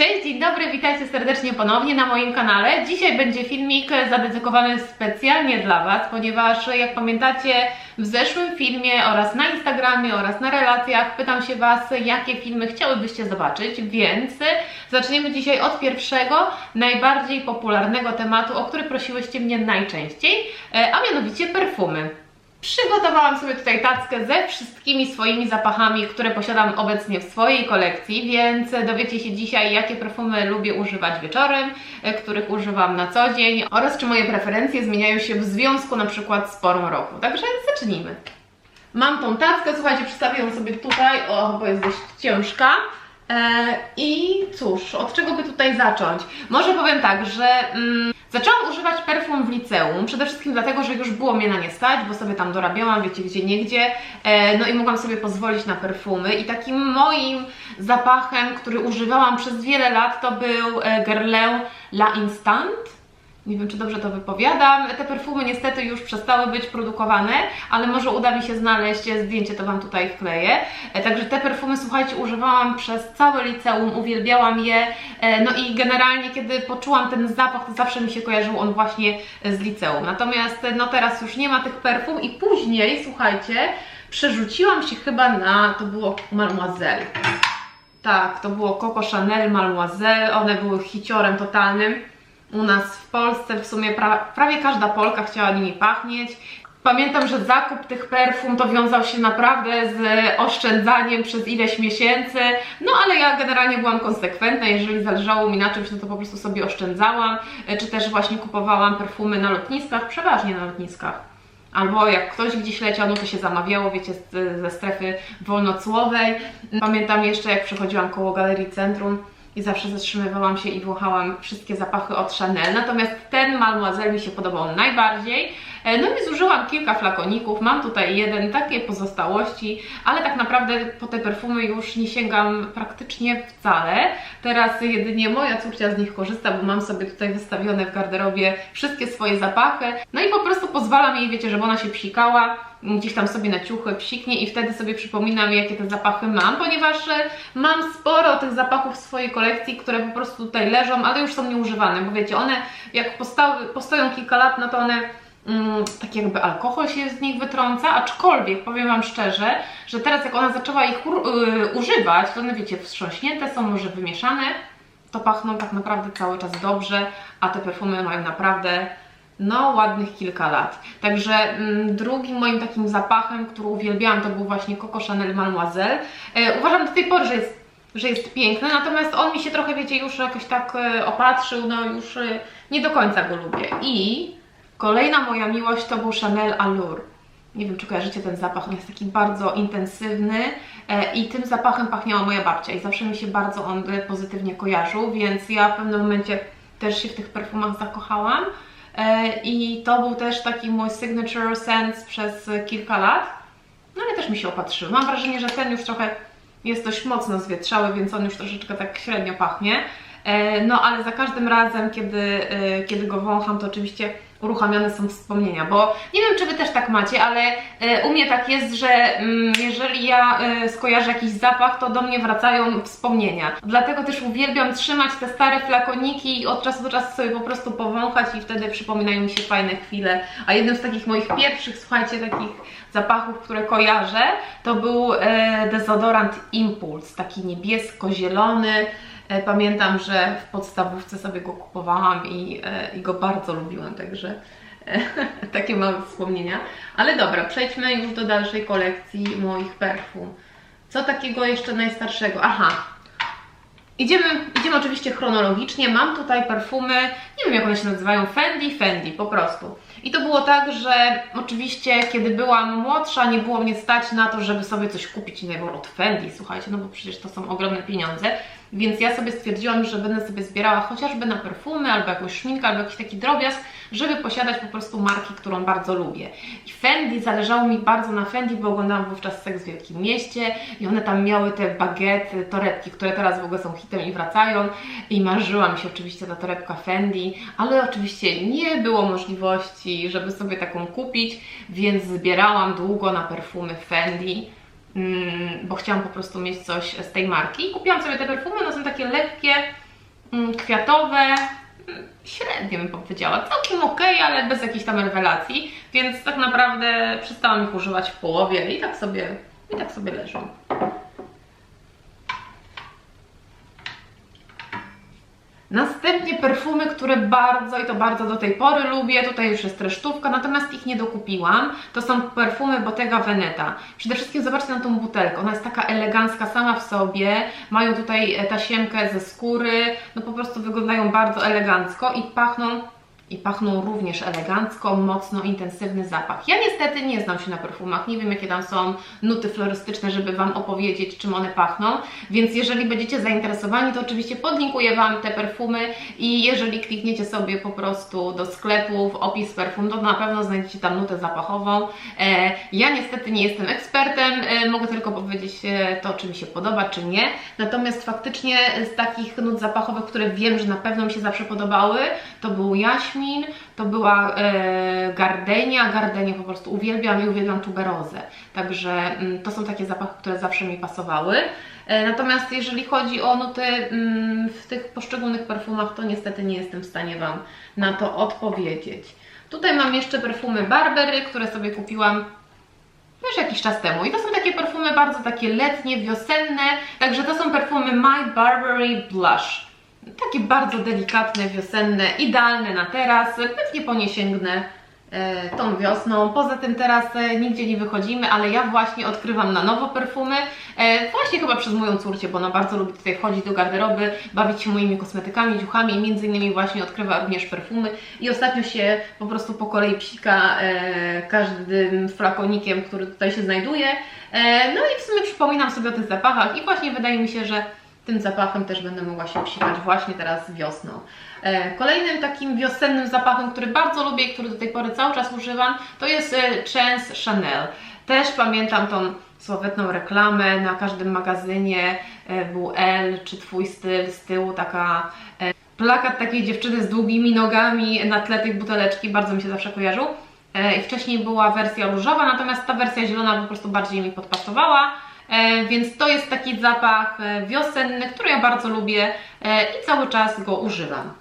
Cześć, dzień dobry, witajcie serdecznie ponownie na moim kanale. Dzisiaj będzie filmik zadedykowany specjalnie dla Was, ponieważ jak pamiętacie w zeszłym filmie oraz na Instagramie oraz na relacjach pytam się Was, jakie filmy chciałybyście zobaczyć, więc zaczniemy dzisiaj od pierwszego, najbardziej popularnego tematu, o który prosiłyście mnie najczęściej, e, a mianowicie perfumy. Przygotowałam sobie tutaj tackę ze wszystkimi swoimi zapachami, które posiadam obecnie w swojej kolekcji, więc dowiecie się dzisiaj, jakie perfumy lubię używać wieczorem, e, których używam na co dzień oraz czy moje preferencje zmieniają się w związku na przykład z porą roku. Także zacznijmy. Mam tą tackę, słuchajcie, przedstawię ją sobie tutaj, o, bo jest dość ciężka. E, I cóż, od czego by tutaj zacząć? Może powiem tak, że mm, zaczęłam używać perfum w liceum, przede wszystkim dlatego, że już było mnie na nie stać, bo sobie tam dorabiałam, wiecie, gdzie niegdzie, e, no i mogłam sobie pozwolić na perfumy i takim moim zapachem, który używałam przez wiele lat, to był e, Guerlain La Instant. Nie wiem, czy dobrze to wypowiadam. Te perfumy niestety już przestały być produkowane, ale może uda mi się znaleźć zdjęcie, to Wam tutaj wkleję. E, Także te perfumy, słuchajcie, używałam przez całe liceum, uwielbiałam je. E, No i generalnie, kiedy poczułam ten zapach, to zawsze mi się kojarzył on właśnie z liceum. Natomiast no teraz już nie ma tych perfum i później, słuchajcie, przerzuciłam się chyba na, to było Mademoiselle. Tak, to było Coco Chanel, Mademoiselle, one były hiciorem totalnym. U nas w Polsce w sumie pra prawie każda Polka chciała nimi pachnieć. Pamiętam, że zakup tych perfum to wiązał się naprawdę z oszczędzaniem przez ileś miesięcy, no ale ja generalnie byłam konsekwentna, jeżeli zależało mi na czymś, no to po prostu sobie oszczędzałam, e, czy też właśnie kupowałam perfumy na lotniskach, przeważnie na lotniskach. Albo jak ktoś gdzieś leciał, no to się zamawiało, wiecie, ze strefy wolnocłowej. Pamiętam jeszcze, jak przechodziłam koło Galerii Centrum i zawsze zatrzymywałam się i wąchałam wszystkie zapachy od Chanel. Natomiast ten Mademoiselle mi się podobał najbardziej. E, No i zużyłam kilka flakoników, mam tutaj jeden, takie pozostałości, ale tak naprawdę po te perfumy już nie sięgam praktycznie wcale. Teraz jedynie moja córcia z nich korzysta, bo mam sobie tutaj wystawione w garderobie wszystkie swoje zapachy. No i po prostu pozwalam jej, wiecie, żeby ona się psikała, gdzieś tam sobie na ciuchy psiknie i wtedy sobie przypominam, jakie te zapachy mam, ponieważ e, mam sporo tych zapachów w swojej kolekcji, które po prostu tutaj leżą, ale już są nieużywane, bo wiecie, one jak postały, postoją kilka lat, no to one mm, tak jakby alkohol się z nich wytrąca, aczkolwiek powiem Wam szczerze, że teraz jak ona zaczęła ich u, y, używać, to one wiecie, wstrząśnięte są, może wymieszane, to pachną tak naprawdę cały czas dobrze, a te perfumy mają naprawdę no ładnych kilka lat. Także mm, drugim moim takim zapachem, który uwielbiałam, to był właśnie Coco Chanel Mademoiselle. E, uważam do tej pory, że jest, że jest piękny, natomiast on mi się trochę, wiecie, już jakoś tak e, opatrzył, no już e, nie do końca go lubię. I kolejna moja miłość to był Chanel Allure. Nie wiem, czy kojarzycie ten zapach, on jest taki bardzo intensywny e, i tym zapachem pachniała moja babcia i zawsze mi się bardzo on e, pozytywnie kojarzył, więc ja w pewnym momencie też się w tych perfumach zakochałam e, i to był też taki mój signature scent przez kilka lat, no ale też mi się opatrzyły. Mam wrażenie, że ten już trochę jest dość mocno zwietrzały, więc on już troszeczkę tak średnio pachnie. No ale za każdym razem, kiedy, kiedy go wącham, to oczywiście uruchamiane są wspomnienia, bo nie wiem, czy Wy też tak macie, ale e, u mnie tak jest, że mm, jeżeli ja e, skojarzę jakiś zapach, to do mnie wracają wspomnienia. Dlatego też uwielbiam trzymać te stare flakoniki i od czasu do czasu sobie po prostu powąchać i wtedy przypominają mi się fajne chwile. A jednym z takich moich pierwszych, słuchajcie, takich zapachów, które kojarzę, to był e, dezodorant Impulse, taki niebiesko-zielony. E, Pamiętam, że w podstawówce sobie go kupowałam i, e, i go bardzo lubiłam, także e, takie małe wspomnienia. Ale dobra, przejdźmy już do dalszej kolekcji moich perfum. Co takiego jeszcze najstarszego? Aha, Idziemy, idziemy oczywiście chronologicznie. Mam tutaj perfumy, nie wiem jak one się nazywają, Fendi, Fendi po prostu. I to było tak, że oczywiście kiedy byłam młodsza, nie było mnie stać na to, żeby sobie coś kupić innego od Fendi, słuchajcie, no bo przecież to są ogromne pieniądze. Więc ja sobie stwierdziłam, że będę sobie zbierała chociażby na perfumy, albo jakąś szminkę, albo jakiś taki drobiazg, żeby posiadać po prostu marki, którą bardzo lubię. I Fendi, zależało mi bardzo na Fendi, bo oglądałam wówczas Seks w Wielkim Mieście i one tam miały te bagiety, torebki, które teraz w ogóle są hitem i wracają. I marzyła mi się oczywiście ta torebka Fendi, ale oczywiście nie było możliwości, żeby sobie taką kupić, więc zbierałam długo na perfumy Fendi. Mm, bo chciałam po prostu mieć coś z tej marki. Kupiłam sobie te perfumy, one są takie lekkie, mm, kwiatowe, mm, średnio bym powiedziała, całkiem ok, ale bez jakichś tam rewelacji, więc tak naprawdę przestałam ich używać w połowie i tak sobie, i tak sobie leżą. Następnie perfumy, które bardzo i to bardzo do tej pory lubię. Tutaj już jest resztówka, natomiast ich nie dokupiłam. To są perfumy Bottega Veneta. Przede wszystkim zobaczcie na tą butelkę. Ona jest taka elegancka sama w sobie. Mają tutaj e, tasiemkę ze skóry. No po prostu wyglądają bardzo elegancko i pachną i pachną również elegancko, mocno, intensywny zapach. Ja niestety nie znam się na perfumach, nie wiem jakie tam są nuty florystyczne, żeby Wam opowiedzieć czym one pachną, więc jeżeli będziecie zainteresowani, to oczywiście podlinkuję Wam te perfumy i jeżeli klikniecie sobie po prostu do sklepu w opis perfum, to na pewno znajdziecie tam nutę zapachową. E, ja niestety nie jestem ekspertem, e, mogę tylko powiedzieć e, to, czy mi się podoba, czy nie, natomiast faktycznie z takich nut zapachowych, które wiem, że na pewno mi się zawsze podobały, to był jaśmin, to była e, gardenia, gardenię po prostu uwielbiam i uwielbiam tuberozę, także mm, to są takie zapachy, które zawsze mi pasowały. E, natomiast jeżeli chodzi o nuty mm, w tych poszczególnych perfumach, to niestety nie jestem w stanie Wam na to odpowiedzieć. Tutaj mam jeszcze perfumy Barbery, które sobie kupiłam już jakiś czas temu. I to są takie perfumy bardzo takie letnie, wiosenne. Także to są perfumy My Barbery Blush. Takie bardzo delikatne, wiosenne, idealne na teraz. Pewnie po nie sięgnę e, tą wiosną. Poza tym teraz e, nigdzie nie wychodzimy, ale ja właśnie odkrywam na nowo perfumy. E, właśnie chyba przez moją córcię, bo ona bardzo lubi tutaj wchodzić do garderoby, bawić się moimi kosmetykami, ciuchami między innymi właśnie odkrywa również perfumy. I ostatnio się po prostu po kolei psika każdym flakonikiem, który tutaj się znajduje. No i w sumie przypominam sobie o tych zapachach i właśnie wydaje mi się, że tym zapachem też będę mogła się psikać właśnie teraz wiosną. E, kolejnym takim wiosennym zapachem, który bardzo lubię i który do tej pory cały czas używam, to jest e, Chance Chanel. Też pamiętam tą sławetną reklamę na każdym magazynie e, był L czy Twój styl, z tyłu taka plakat takiej dziewczyny z długimi nogami na tle tej buteleczki, bardzo mi się zawsze kojarzył. I wcześniej była wersja różowa, natomiast ta wersja zielona po prostu bardziej mi podpasowała. E, więc to jest taki zapach e, wiosenny, który ja bardzo lubię e, i cały czas go używam.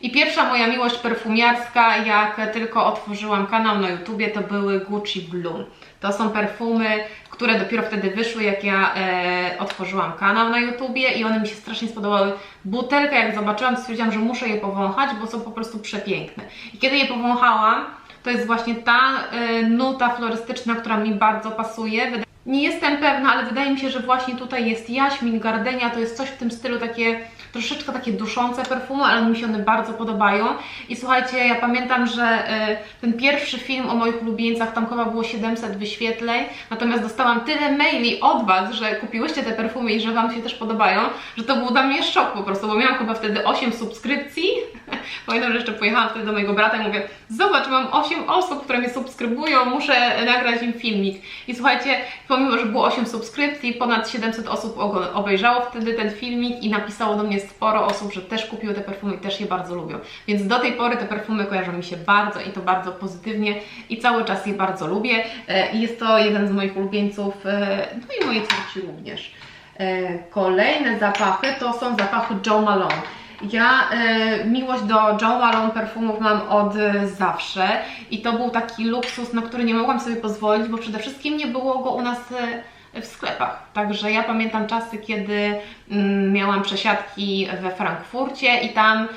I pierwsza moja miłość perfumiarska, jak tylko otworzyłam kanał na YouTubie, to były Gucci Bloom. To są perfumy, które dopiero wtedy wyszły, jak ja e, otworzyłam kanał na YouTubie i one mi się strasznie spodobały. Butelkę jak zobaczyłam, stwierdziłam, że muszę je powąchać, bo są po prostu przepiękne. I kiedy je powąchałam, to jest właśnie ta y, nuta florystyczna, która mi bardzo pasuje. Nie jestem pewna, ale wydaje mi się, że właśnie tutaj jest jaśmin, gardenia, to jest coś w tym stylu takie troszeczkę takie duszące perfumy, ale mi się one bardzo podobają. I słuchajcie, ja pamiętam, że y, ten pierwszy film o moich ulubieńcach, tam chyba było 700 wyświetleń, natomiast dostałam tyle maili od Was, że kupiłyście te perfumy i że Wam się też podobają, że to był dla mnie szok po prostu, bo miałam chyba wtedy 8 subskrypcji. Pamiętam, że jeszcze pojechałam wtedy do mojego brata i mówię, zobacz, mam 8 osób, które mnie subskrybują, muszę nagrać im filmik. I słuchajcie, pomimo, że było 8 subskrypcji, ponad 700 osób obejrzało wtedy ten filmik i napisało do mnie sporo osób, że też kupiły te perfumy i też je bardzo lubią. Więc do tej pory te perfumy kojarzą mi się bardzo i to bardzo pozytywnie i cały czas je bardzo lubię. E, jest to jeden z moich ulubieńców, e, no i mojej córci również. E, kolejne zapachy to są zapachy Joe Malone. Ja e, miłość do Joe Malone perfumów mam od e, zawsze i to był taki luksus, na który nie mogłam sobie pozwolić, bo przede wszystkim nie było go u nas e, w sklepach. Także ja pamiętam czasy, kiedy mm, miałam przesiadki we Frankfurcie i tam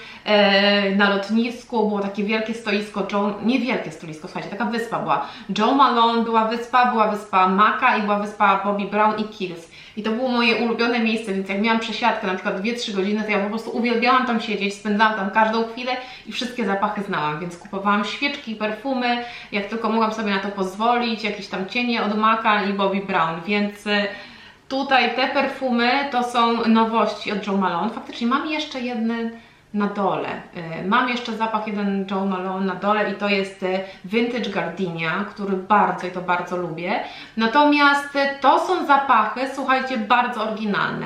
na lotnisku było takie wielkie stoisko Joe, nie wielkie stoisko, słuchajcie, taka wyspa była. Joe Malone była wyspa, była wyspa Maka i była wyspa Bobby Brown i Kills. I to było moje ulubione miejsce, więc jak miałam przesiadkę na przykład 2-3 godziny, to ja po prostu uwielbiałam tam siedzieć, spędzałam tam każdą chwilę i wszystkie zapachy znałam, więc kupowałam świeczki, perfumy, jak tylko mogłam sobie na to pozwolić, jakieś tam cienie od Maka i Bobby Brown, więc y, tutaj te perfumy to są nowości od Joe Malone. Faktycznie mam jeszcze jeden na dole. Y, mam jeszcze zapach jeden Joe Malone na dole i to jest y, Vintage Gardenia, który bardzo i to bardzo lubię. Natomiast y, to są zapachy, słuchajcie, bardzo oryginalne.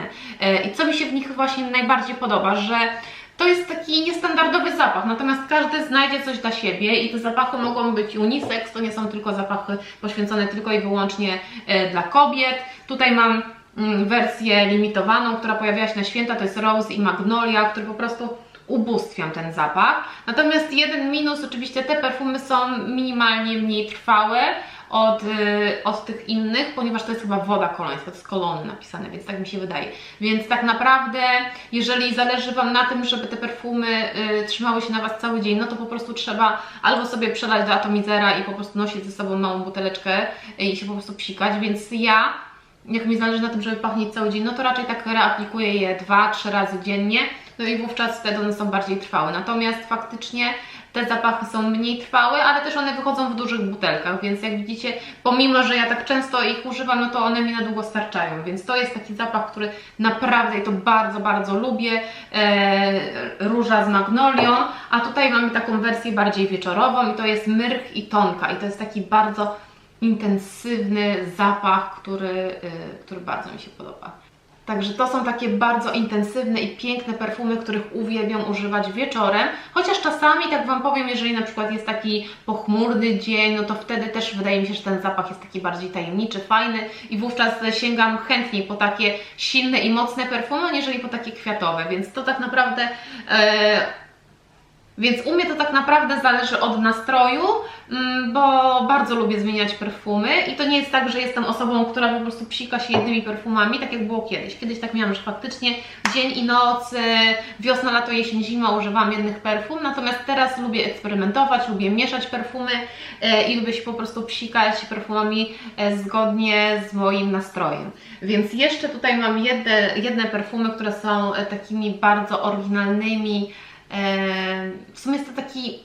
I co mi się w nich właśnie najbardziej podoba, że to jest taki niestandardowy zapach, natomiast każdy znajdzie coś dla siebie i te zapachy mogą być unisex, to nie są tylko zapachy poświęcone tylko i wyłącznie dla kobiet. Tutaj mam mm, wersję limitowaną, która pojawiła się na święta, to jest Rose i Magnolia, który po prostu ubóstwiam ten zapach. Natomiast jeden minus, oczywiście te perfumy są minimalnie mniej trwałe od, y, od tych innych, ponieważ to jest chyba woda kolońska, to jest kolony napisane, więc tak mi się wydaje. Więc tak naprawdę, jeżeli zależy Wam na tym, żeby te perfumy y, trzymały się na Was cały dzień, no to po prostu trzeba albo sobie przelać do atomizera i po prostu nosić ze sobą małą buteleczkę y, i się po prostu psikać, więc ja jak mi zależy na tym, żeby pachnieć cały dzień, no to raczej tak reaplikuję je 2-3 razy dziennie, no i wówczas wtedy one są bardziej trwałe. Natomiast faktycznie te zapachy są mniej trwałe, ale też one wychodzą w dużych butelkach, więc jak widzicie, pomimo, że ja tak często ich używam, no to one mi na długo starczają, więc to jest taki zapach, który naprawdę i to bardzo, bardzo lubię, e, róża z magnolią, a tutaj mamy taką wersję bardziej wieczorową i to jest myrch i tonka i to jest taki bardzo intensywny zapach, który, y, który bardzo mi się podoba. Także to są takie bardzo intensywne i piękne perfumy, których uwielbiam używać wieczorem. Chociaż czasami, tak Wam powiem, jeżeli na przykład jest taki pochmurny dzień, no to wtedy też wydaje mi się, że ten zapach jest taki bardziej tajemniczy, fajny i wówczas sięgam chętniej po takie silne i mocne perfumy, aniżeli po takie kwiatowe. Więc to tak naprawdę. E, więc u mnie to tak naprawdę zależy od nastroju, mm, bo bardzo lubię zmieniać perfumy i to nie jest tak, że jestem osobą, która po prostu psika się jednymi perfumami, tak jak było kiedyś. Kiedyś tak miałam, że faktycznie dzień i noc, e, wiosna, lato, jesień, zima używam jednych perfum, natomiast teraz lubię eksperymentować, lubię mieszać perfumy e, i lubię się po prostu psikać perfumami e, zgodnie z moim nastrojem. Więc jeszcze tutaj mam jedne, jedne perfumy, które są takimi bardzo oryginalnymi, w sumie jest to taki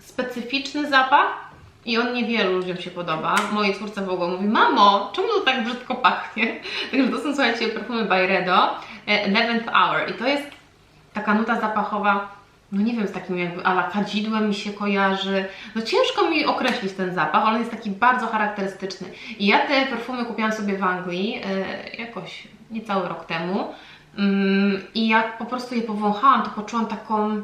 specyficzny zapach i on niewielu ludziom się podoba. Mojej córce w ogóle mówi, mamo, czemu to tak brzydko pachnie? Także to są, słuchajcie, perfumy Byredo, Eleventh Hour i to jest taka nuta zapachowa, no nie wiem, z takim jakby ala kadzidłem mi się kojarzy. No ciężko mi określić ten zapach, on jest taki bardzo charakterystyczny. I ja te perfumy kupiłam sobie w Anglii e, jakoś niecały rok temu. Mm, I jak po prostu je powąchałam, to poczułam taką,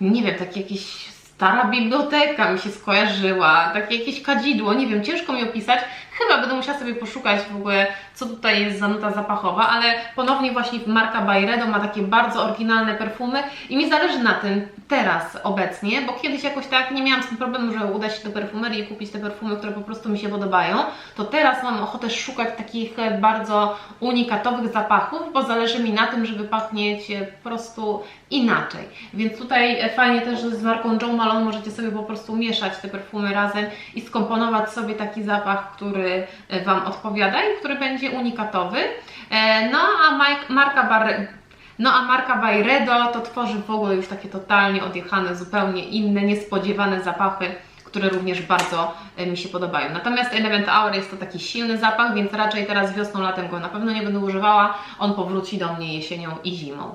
nie wiem, takie jakieś stara biblioteka mi się skojarzyła, takie jakieś kadzidło, nie wiem, ciężko mi opisać. Chyba będę musiała sobie poszukać w ogóle, co tutaj jest za nuta zapachowa, ale ponownie właśnie marka Byredo ma takie bardzo oryginalne perfumy i mi zależy na tym teraz obecnie, bo kiedyś jakoś tak nie miałam z tym problemu, że uda się do perfumerii kupić te perfumy, które po prostu mi się podobają, to teraz mam ochotę szukać takich e, bardzo unikatowych zapachów, bo zależy mi na tym, żeby pachnieć e, po prostu inaczej. Więc tutaj e, fajnie też z marką Joe Malone możecie sobie po prostu mieszać te perfumy razem i skomponować sobie taki zapach, który Wam odpowiada i który będzie unikatowy. No a marka Bar no a marka Byredo to tworzy w ogóle już takie totalnie odjechane, zupełnie inne, niespodziewane zapachy, które również bardzo e, mi się podobają. Natomiast Element Hour jest to taki silny zapach, więc raczej teraz wiosną, latem go na pewno nie będę używała. On powróci do mnie jesienią i zimą.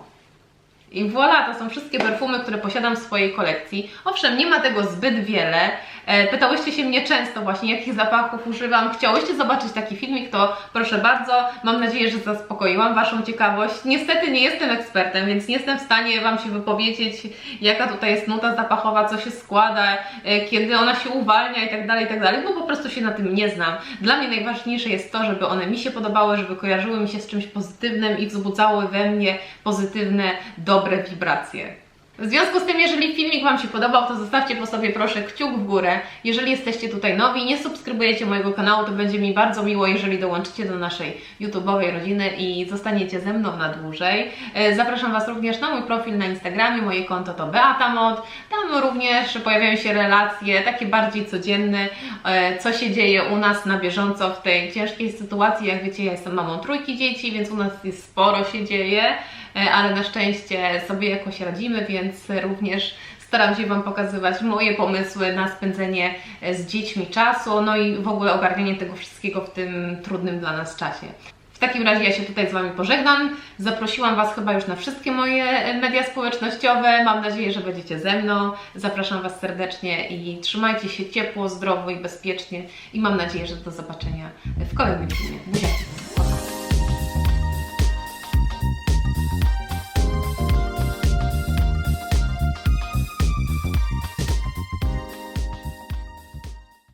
I voilà, to są wszystkie perfumy, które posiadam w swojej kolekcji. Owszem, nie ma tego zbyt wiele. E, pytałyście się mnie często właśnie, jakich zapachów używam. Chciałyście zobaczyć taki filmik, to proszę bardzo. Mam nadzieję, że zaspokoiłam Waszą ciekawość. Niestety nie jestem ekspertem, więc nie jestem w stanie Wam się wypowiedzieć, jaka tutaj jest nuta zapachowa, co się składa, e, kiedy ona się uwalnia i tak dalej, i tak dalej, bo po prostu się na tym nie znam. Dla mnie najważniejsze jest to, żeby one mi się podobały, żeby kojarzyły mi się z czymś pozytywnym i wzbudzały we mnie pozytywne, dobre wibracje. W związku z tym, jeżeli filmik Wam się podobał, to zostawcie po sobie proszę kciuk w górę. Jeżeli jesteście tutaj nowi i nie subskrybujecie mojego kanału, to będzie mi bardzo miło, jeżeli dołączycie do naszej YouTube'owej rodziny i zostaniecie ze mną na dłużej. E, Zapraszam Was również na mój profil na Instagramie, moje konto to Beata Mod. Tam również pojawiają się relacje, takie bardziej codzienne, e, co się dzieje u nas na bieżąco w tej ciężkiej sytuacji. Jak wiecie, ja jestem mamą trójki dzieci, więc u nas jest sporo się dzieje. E, ale na szczęście sobie jakoś radzimy, więc również staram się Wam pokazywać moje pomysły na spędzenie e, z dziećmi czasu, no i w ogóle ogarnianie tego wszystkiego w tym trudnym dla nas czasie. W takim razie ja się tutaj z Wami pożegnam. Zaprosiłam Was chyba już na wszystkie moje e, media społecznościowe. Mam nadzieję, że będziecie ze mną. Zapraszam Was serdecznie i trzymajcie się ciepło, zdrowo i bezpiecznie. I mam nadzieję, że do zobaczenia w kolejnym filmie.